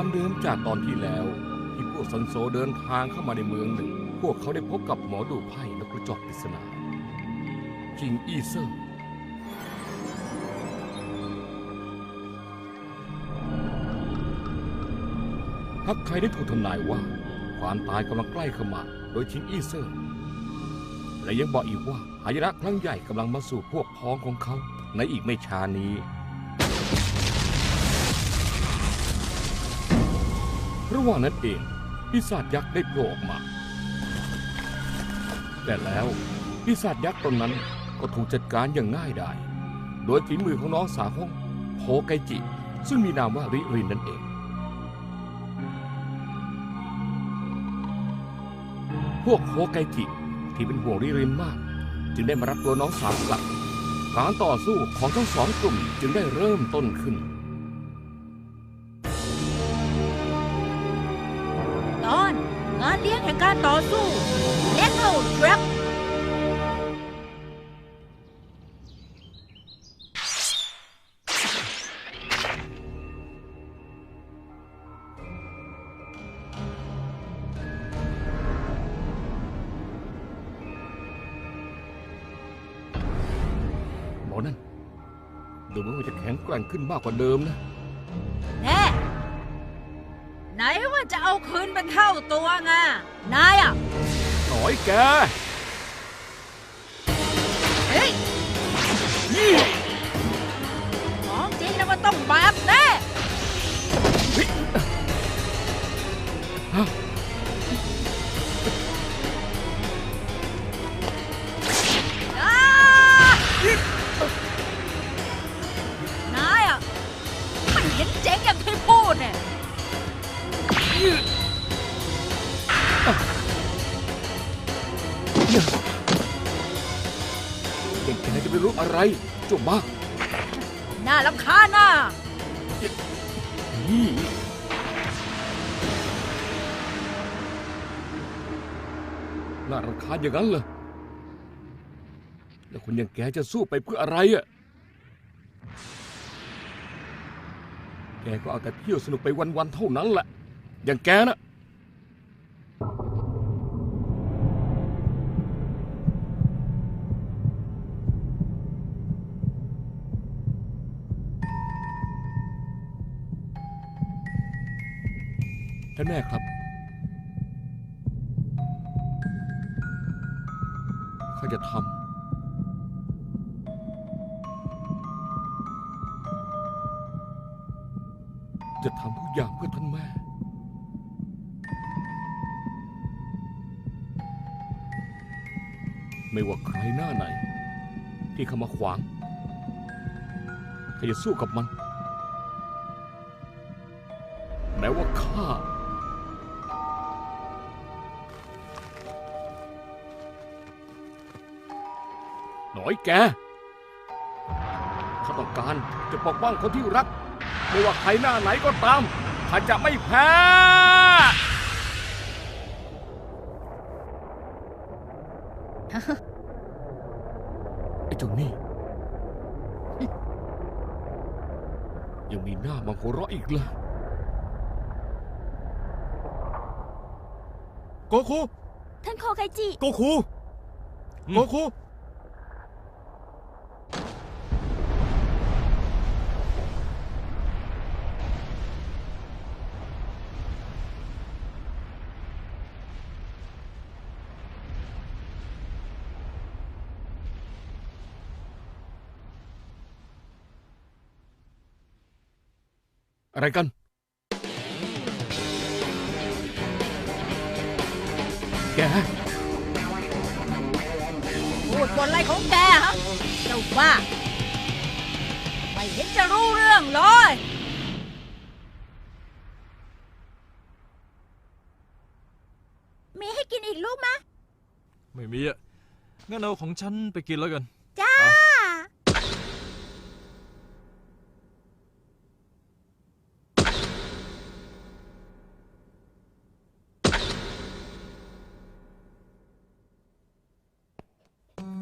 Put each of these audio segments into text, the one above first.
ความเดิมจากตอนที่แล้ว ที่พวกซันโซเดินทางเข้ามาในเมืองหนึ่ง พวกเขาได้พบกับหมอดูไพ่และกระจอกปริศนาจิงอีเซอร์ฮักใครได้ถูกทำนายว่า ความตายกำลังใกล้เข้ามาโดยชิงอีเซอร์ และยังบอกอีกว่าหายนะครั้งใหญ่กำลังมาสู่พวกพ้องของเขา ในอีกไม่ช้านี้ ระหว่างนั้นเองปีศาจยักษ์ได้โผล่ออกมา แต่แล้วปีศาจยักษ์ตนนั้นก็ถูกจัดการอย่างง่ายดายโดยฝีมือของน้องสาวของโฮไกจิ ซึ่งมีนามว่าริรินนั่นเองพวกโฮไกจิที่เป็นห่วงริรินมาก จึงได้มารับตัวน้องสาวกลับการต่อสู้ของทั้งสองกลุ่มจึงได้เริ่มต้นขึ้น การต่อสู้เลโก้ทรัคหมอนั่นดูเหมือนว่าจะแข็งแกร่งขึ้นมากกว่าเดิมนะ เอาคืนเป็นเท่าตัวไงนายอะหน่อยแกเฮ้ยของจริงนะมันต้องแบ จะไปรู้อะไรจุบบ้าน่ารำคาญน่ะนี่น่ารำคาญอย่างนั้นเหรอแล้วคนอย่างแกจะสู้ไปเพื่ออะไรอะ แกก็เอาแต่เที่ยวสนุกไปวันๆเท่านั้นแหละ อย่างแกน่ะ ท่านแม่ครับ ข้าจะทำจะทำทุกอย่างเพื่อท่านแม่ ไม่ว่าใครหน้าไหน ที่เข้ามาขวางข้าจะสู้กับมัน แม้ว่าข้า น่อยแกข้าต้องการจะปกป้องคนที่รัก ไม่ว่าใครหน้าไหนก็ตามข้าจะไม่แพ้ไอ้เจ้านี่ยังมีหน้ามาหัวเราะอีกเหรอโกคูท่านโคไกจิ โกคูโกคู อะไรกัน แก พูดบนอะไรของแกฮะเจ้าว่าไม่เห็นจะรู้เรื่องเลย มีให้กินอีกลูกมะ ไม่มีอะ งั้นเอาของฉันไปกินแล้วกัน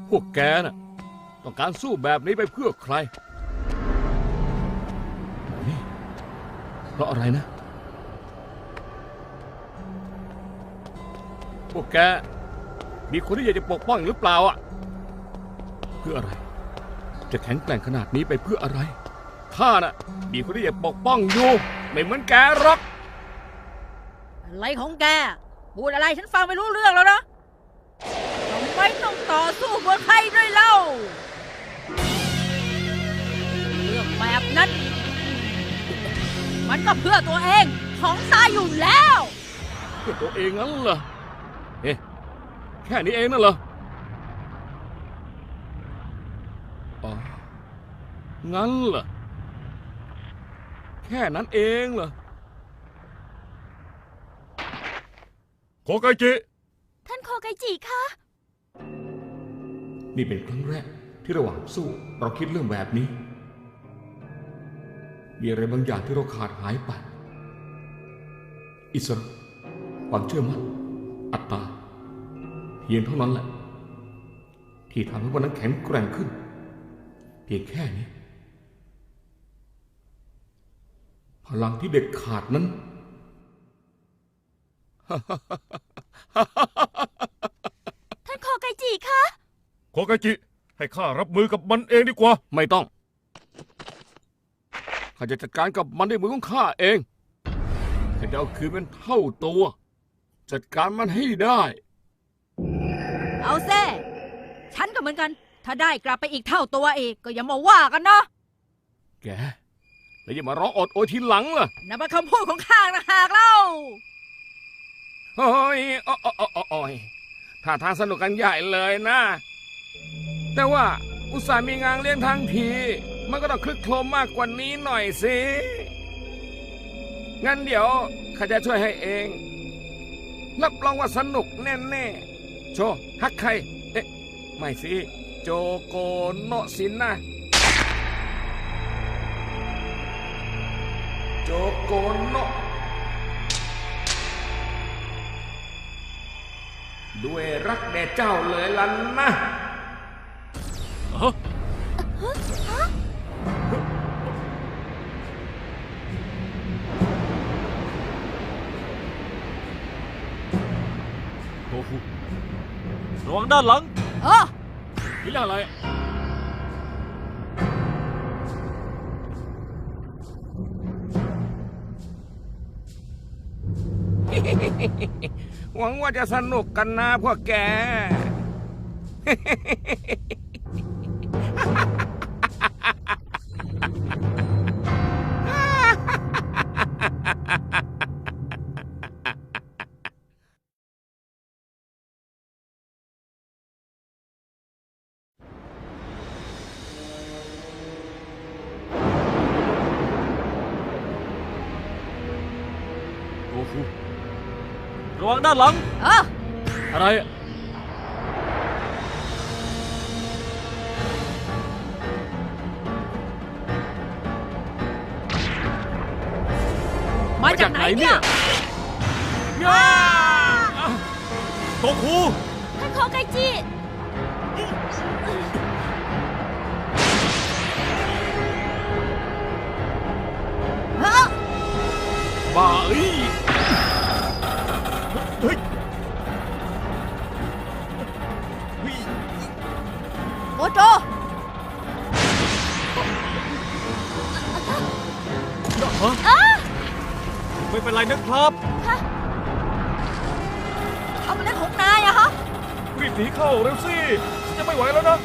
พวกแกน่ะต้องการสู้แบบนี้ไปเพื่อใครนี่เพราะอะไรนะ พวกแก มีคนที่อยากจะปกป้องหรือเปล่าอะ เพื่ออะไร จะแข็งแกร่งขนาดนี้ไปเพื่ออะไร ข้าน่ะ มีคนที่อยากปกป้องอยู่ ไม่เหมือนแกหรอก อะไรของแก พูดอะไรฉันฟังไม่รู้เรื่องแล้วนะ ต้องต่อสู้บนใครด้วยเล่า เรื่องแบบนั้น มันก็เพื่อตัวเองของตายอยู่แล้ว เพื่อตัวเองงั้นเหรอเอ๊ะแค่นี้เองนั่นเหรออ๋องั้นเหรอแค่นั้นเองเหรอโกไกจิ ท่านโคไกจิคะ นี่เป็นครั้งแรกที่ระหว่างสู้เราคิดเรื่องแบบนี้ มีอะไรบางอย่างที่เราขาดหายไป อิสระความเชื่อมั่น อัตตา เพียงเท่านั้นแหละ ที่ทำให้วันนั้นแข็งแกร่งขึ้น เพียงแค่นี้ พลังที่เด็ดขาดนั้นท่านโคไกจิคะ โกไกจิ ให้ข้ารับมือกับมันเองดีกว่า ไม่ต้อง ข้าจะจัดการกับมันด้วยมือของข้าเองข้าจะเอาคืนมันเท่าตัว จัดการมันให้ได้ เอาเซ่ฉันก็เหมือนกัน ถ้าได้กลับไปอีกเท่าตัวอีกก็อย่ามาว่ากันเนาะแก แล้วอย่ามาร้องอดโอยทีหลังล่ะนั่นเป็นคำพูดของข้านะหากเล่าโอ้ยโอ้โอ้โอ้โอ้โอ้ยท่าทางสนุกกันใหญ่เลยนะ แต่ว่าอุตส่าห์มีงานเลี้ยงทั้งที มันก็ต้องคลึกโครมมากกว่านี้หน่อยสิ งั้นเดี๋ยวข้าจะช่วยให้เอง รับรองว่าสนุกแน่ๆ โชฮักใคร เอ๊ะ ไม่สิ โจโกโนสินนะ โจโกโนด้วยรักแด่เจ้าเลยล่ะนะ โกคูระวังด้านหลังเออนี่อะไร หวังว่าจะสนุกกันนะพวกแก ระวังด้านหลังเอออะไร มาจากไหนเนี่ยย่าโตคูท่านโคไกจิบ้าอ้ เป็นไรนะครับเอามันเล่นของนายอะฮะรีบหนีเข้าเร็วสิฉันจะไม่ไหวแล้วนะ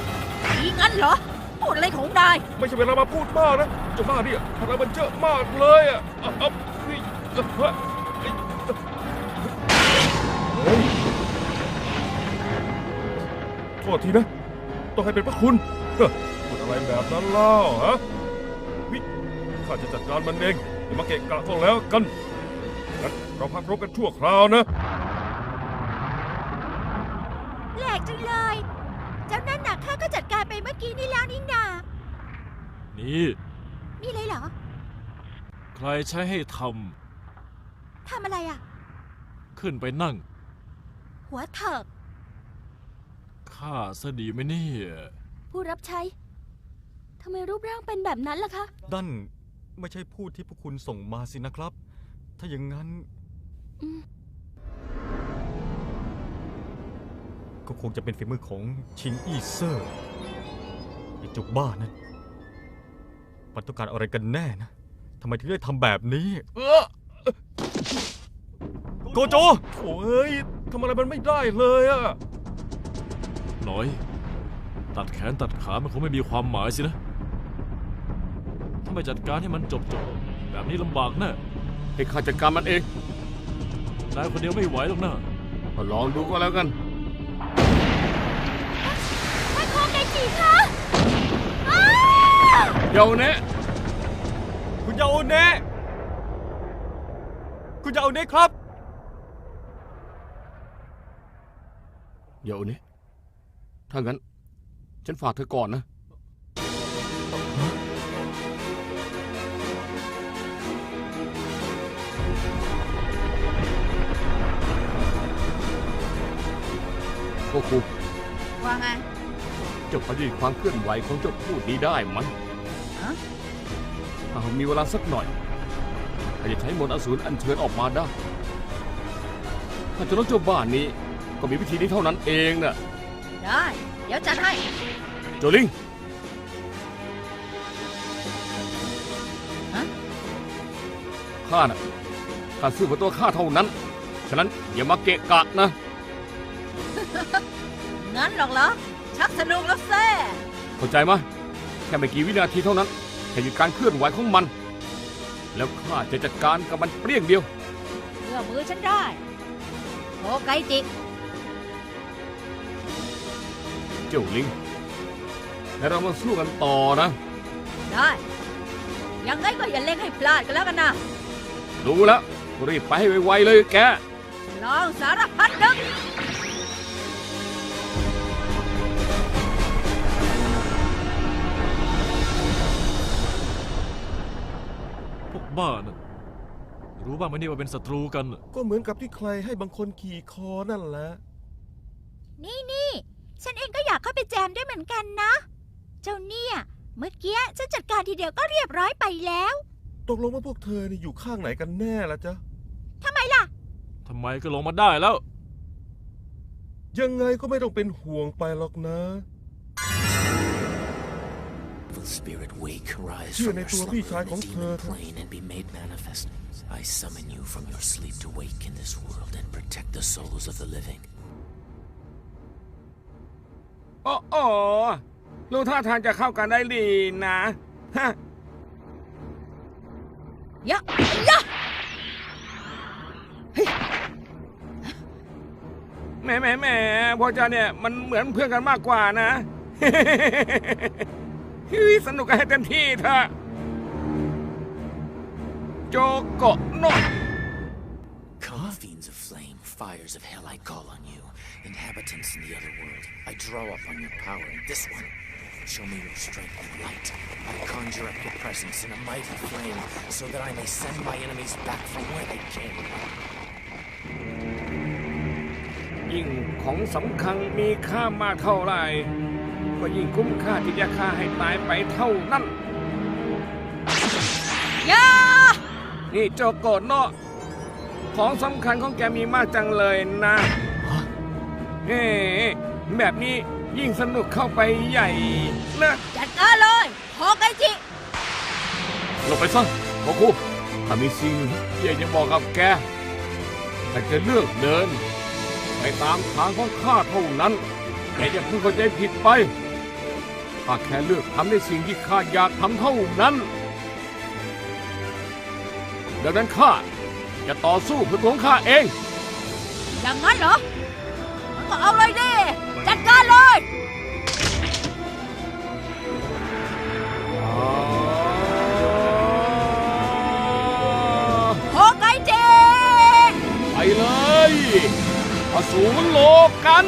อีงั้นเหรอพูดอะไรของนายไม่ใช่เวลามาพูดมากนะเจ้าบ้าเนี่ยพลังมันเยอะมากเลยอะเอาเอานี่เอ้ยเฮ้ยเฮ้ยโทษทีนะ ต้องให้เป็นพระคุณเฮ้อพูดอะไรแบบนั้นเล่าฮะวิข้าจะจัดการมันเองอย่ามาเกะกะก็แล้วกันงั้น เราพักรบกันชั่วคราวนะแปลกจังเลย เจ้านั่นน่ะข้าก็จัดการไปเมื่อกี้นี่แล้วนี่นา นี่มีอะไรเหรอ ใครใช้ให้ททำอะไรอะำขึ้นไปนั่งหัวเถิก ข้าซะดีไหมเนี่ยผู้รับใช้ ทำไมรูปร่างเป็นแบบนั้นล่ะคะนั่นไม่ใช่พูดที่พวกคุณส่งมาสินะครับ ถ้าอย่างนั้นอืม ก็คงจะเป็นฝีมือของชิงอีเซอร์ไอ้จุกบ้านั่นมันต้องการอะไรกันแน่นะทำไมถึงได้ทำแบบนี้ เออโกโจโถ่เอ้ยทำอะไรมันไม่ได้เลยอะหน่อย ตัดแขนตัดขามันคงไม่มีความหมายสินะถ้าไม่จัดการให้มันจบจบๆแบบนี้ลำบากแน่ให้ข้าจัดการมันเอง นายคนเดียวไม่ไหวหรอกนะก็ลองดูก็แล้วกันท่านโคไกจิคะเดี๋ยวเนี้คุณยาโอเนะคุณยาโอเนะครับเดี๋ยวนี้ถ้างั้น ฉันฝากเธอก่อนนะ โกคูว่าไงเจ้าปฏิบัติความเคลื่อนไหวของเจ้าพูดนี้ได้ไหมฮะถ้าหากมีเวลาสักหน่อยข้าจะใช้มนต์อสูรอัญเชิญออกมาได้ถ้าจะลดเจ้าบ้านนี้ก็มีวิธีนี้เท่านั้นเองน่ะได้ เดี๋ยวจัดให้โจลิงฮะข้าน่ะข้าสู้กับตัวข้าเท่านั้น ฉะนั้นอย่ามาเกะกะนะ งั้นหรอกเหรอ ชักสนุกแล้วแซ่เข้าใจไหมแค่ไม่กี่วินาทีเท่านั้นแค่หยุดการเคลื่อนไหวของมัน แล้วข้าจะจัดการกับมันเปรี้ยงเดียว เพื่อมือฉันได้โคไกจิ เจ้าลิงแล้วเรามาสู้กันต่อนะ ได้ ยังไงก็อย่าเล่งให้พลาดกันแล้วกันนะ รู้แล้วรีบไปให้ไวๆเลยแกลองสารพัดนึก บ้านั่นรู้บ้างไหมเนี่ยว่าเป็นศัตรูกันน่ะก็เหมือนกับที่ใครให้บางคนขี่คอนั่นแหละ นี่นี่ฉันเองก็อยากเข้าไปแจมด้วยเหมือนกันนะ เจ้าเนี่ยเมื่อกี้ฉันจัดการทีเดียวก็เรียบร้อยไปแล้ว ตกลงว่าพวกเธอนี่อยู่ข้างไหนกันแน่ล่ะจ๊ะ ทำไมล่ะ ทำไมก็ลงมาได้แล้ว ยังไงก็ไม่ต้องเป็นห่วงไปหรอกนะ Evil spirit, wake, rise เชื่อ from ใน your ตัวพี่ slumber ชาย in ของ the เธอ demon เถอะ plane and be made manifest. I summon you from your sleep to wake in this world and protect the souls of the living. โอ้โอดูท่าทางจะเข้ากันได้ดีนะฮะยะยะแหมแหมแหมพอจะเนี่ย มันเหมือนเพื่อนกันมากกว่านะเฮ้ย สนุกกันให้เต็มที่เถอะโจโกะโนะ Come, fiends of flame, fires of hell, I call on you. Inhabitants in the other world, I draw upon your power in this one. Show me your strength and light. I conjure up your presence in a mighty flame, so that I may send my enemies back from where they came. ยิ่งของสำคัญมีค่ามากเท่าไหร่ ก็ยิ่งคุ้มค่าที่จะฆ่าให้ตายไปเท่านั้น ยา นี่โจโกะเนาะของสำคัญของแกมีมากจังเลยนะเฮ้แบบนี้ยิ่งสนุกเข้าไปใหญ่นะจัดการเลยโคไกจิหลบไปซะโกคุถ้ามีสิ่งที่อยากจะบอกกับแกแต่จะเลือกเดิน ไปตามทางของข้าเท่านั้น แกอย่าเพิ่งเข้าใจผิดไปข้าแค่เลือกทำในสิ่งที่ข้าอยากทำเท่านั้น ดังนั้นข้าจะต่อสู้เพื่อตัวของข้าเอง อย่างนั้นเหรอมันก็เอาเลยดิ จัดการเลยโคไกจิไปเลยอสูรโลกัน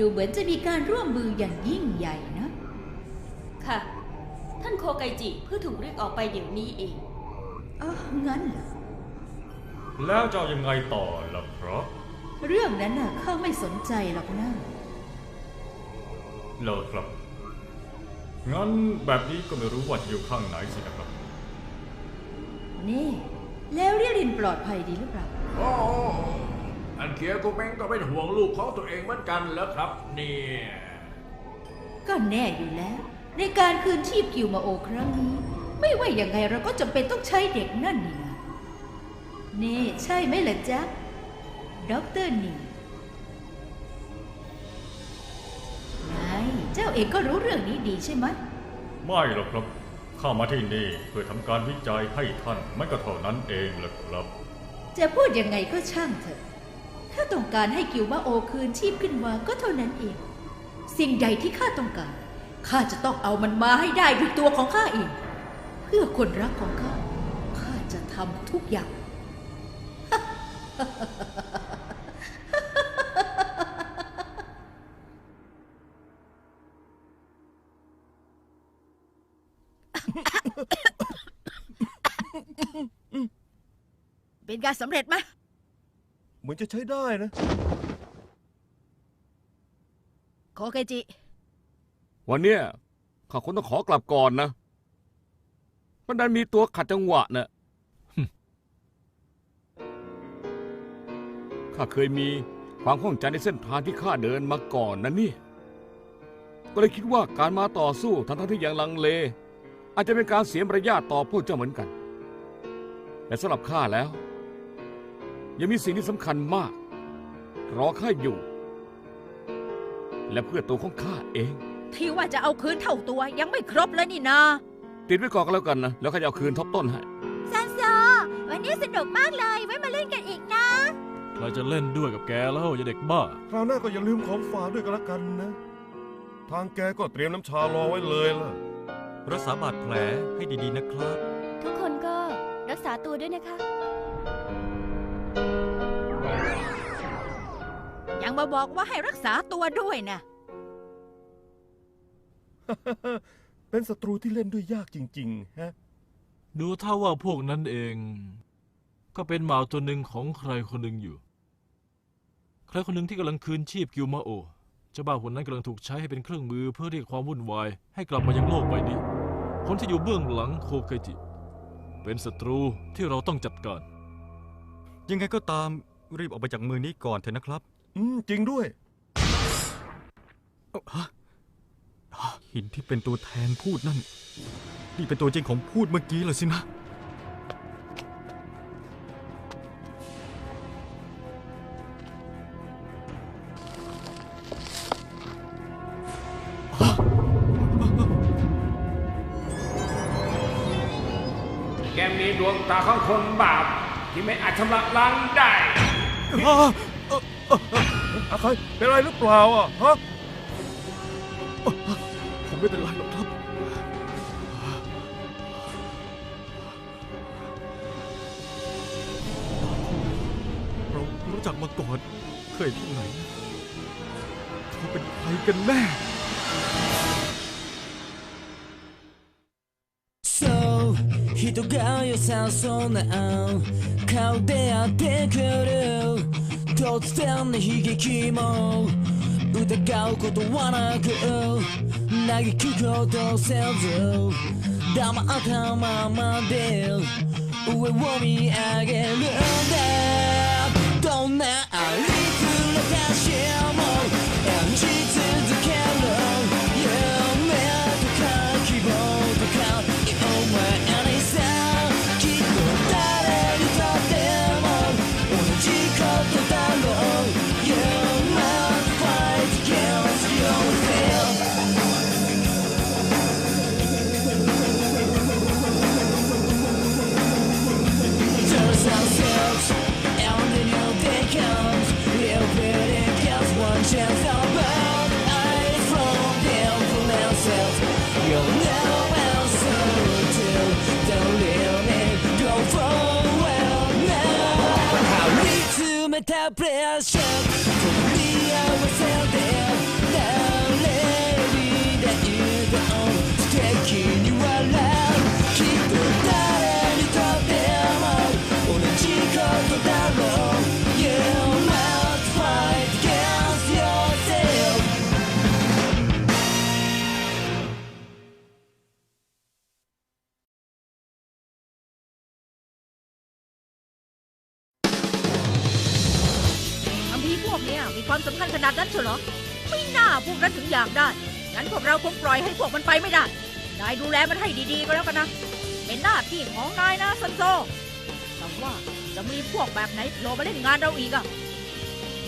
ดูเหมือนจะมีการร่วมมืออย่างยิ่งใหญ่นะ ค่ะ ท่านโคไกจิเพื่อถูกเรียกออกไปเดี๋ยวนี้เองอ๋องั้นเหรอ แล้วจะเอายังไงต่อล่ะครับ เรื่องนั้นน่ะข้าไม่สนใจหรอกนะเลิกครับ งั้นแบบนี้ก็ไม่รู้ว่าจะอยู่ข้างไหนสินะครับ นี่ แล้วเรียรินปลอดภัยดีหรือเปล่า โอ้ อันเคียกูเม้งก็เป็นห่วงลูกของตัวเองเหมือนกันแล้วครับเนี่ย ก็แน่อยู่แล้ว ในการคืนชีพกิวมาโอครั้งนี้ ไม่ว่าอย่างไงเราก็จำเป็นต้องใช้เด็กนั่นนี่นะนี่ใช่ไหมล่ะจ๊ะด็อกเตอร์นี่ไงเจ้าเองก็รู้เรื่องนี้ดีใช่ไหมไม่หรอกครับ เข้ามาที่นี่เพื่อทำการวิจัยให้ท่าน มันก็เท่านั้นเองแหละครับ จะพูดยังไงก็ช่างเถอะ ถ้าต้องการให้กิวมาโอคืนชีพขึ้นมาก็เท่านั้นเอง สิ่งใดที่ข้าต้องการข้าจะต้องเอามันมาให้ได้ด้วยตัวของข้าเองเพื่อคนรักของข้าข้าจะทำทุกอย่าง เป็นการสำเร็จไหม เหมือนจะใช้ได้นะ โคไกจิ วันเนี้ยข้าคงต้องขอกลับก่อนนะ มันดันมีตัวขัดจังหวะนะฮึ่มข้าเคยมีความข้องใจในเส้นทางที่ข้าเดินมาก่อนนะเนี่ย ก็เลยคิดว่าการมาต่อสู้ทั้งทที่ยังลังเล อาจจะเป็นการเสียมารยาทต่อพวกเจ้าเหมือนกันแต่สำหรับข้าแล้ว ยังมีสิ่งที่สำคัญมาก รอข้าอยู่ และเพื่อตัวของข้าเอง ที่ว่าจะเอาคืนเท่าตัวยังไม่ครบเลยนี่นาติดไว้ก่อนก็แล้วกันนะ แล้วข้าจะเอาคืนทบต้นให้ซันโซวันนี้สนุกมากเลย ไว้มาเล่นกันอีกนะ ใครจะเล่นด้วยกับแกแล้วอย่าเด็กบ้า คราวหน้าก็อย่าลืมของฝากด้วยกันละกันนะ ทางแกก็เตรียมน้ำชารอไว้เลยล่ะ รักษาบาดแผลให้ดีๆนะครับ ทุกคนก็รักษาตัวด้วยนะคะ ยังมาบอกว่าให้รักษาตัวด้วยนะ เป็นศัตรูที่เล่นด้วยยากจริง ๆ ฮะ ดูถ้าว่าพวกนั้นเอง ก็เป็นหมาตัวหนึ่งของใครคนหนึ่งอยู่ ใครคนหนึ่งที่กำลังคืนชีพกิวมาโอเจ้าบ้าคนนั้นกำลังถูกใช้ให้เป็นเครื่องมือเพื่อเรียกความวุ่นวาย ให้กลับมายังโลกใบนี้ คนที่อยู่เบื้องหลังโคเกจิ เป็นศัตรูที่เราต้องจัดการ ยังไงก็ตามรีบออกไปจากมือนี้ก่อนเถอะนะครับ อืม จริงด้วย หินที่เป็นตัวแทนพูดนั่น นี่เป็นตัวจริงของพูดเมื่อกี้เลยสินะ แกมีดวงตาของคนบาป ที่ไม่อาจชำระล้างได้ อ้าเอ่อ อาใครเป็นอะไรหรือเปล่าอ่ะฮะ ผมไม่เป็นไรหรอกครับ เรารู้จักมาก่อน เคยที่ไหน เขาเป็นใครกันแน่ そう人が良さそうな顔でやってくる 突然の悲劇も疑うことはなく嘆くことせず黙ったままで上を見上げるんだ。どんなありふれたしも นาดนั้นเฉยวเหรอไม่น่าพวกนั้นถึงอยากได้ งั้นพวกเราคงปล่อยให้พวกมันไปไม่ได้ นายดูแลมันให้ดีๆก็แล้วกันนะ เป็นหน้าที่ของนายนะซันโซแต่ว่าจะมีพวกแบบไหนโผล่มาเล่นงานเราอีกอะ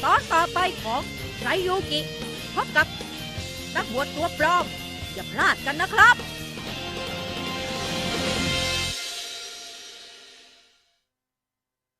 ตอนต่อไปของไรยูกิพบกับนักบวชตัวปลอมอย่าพลาดกันนะครับ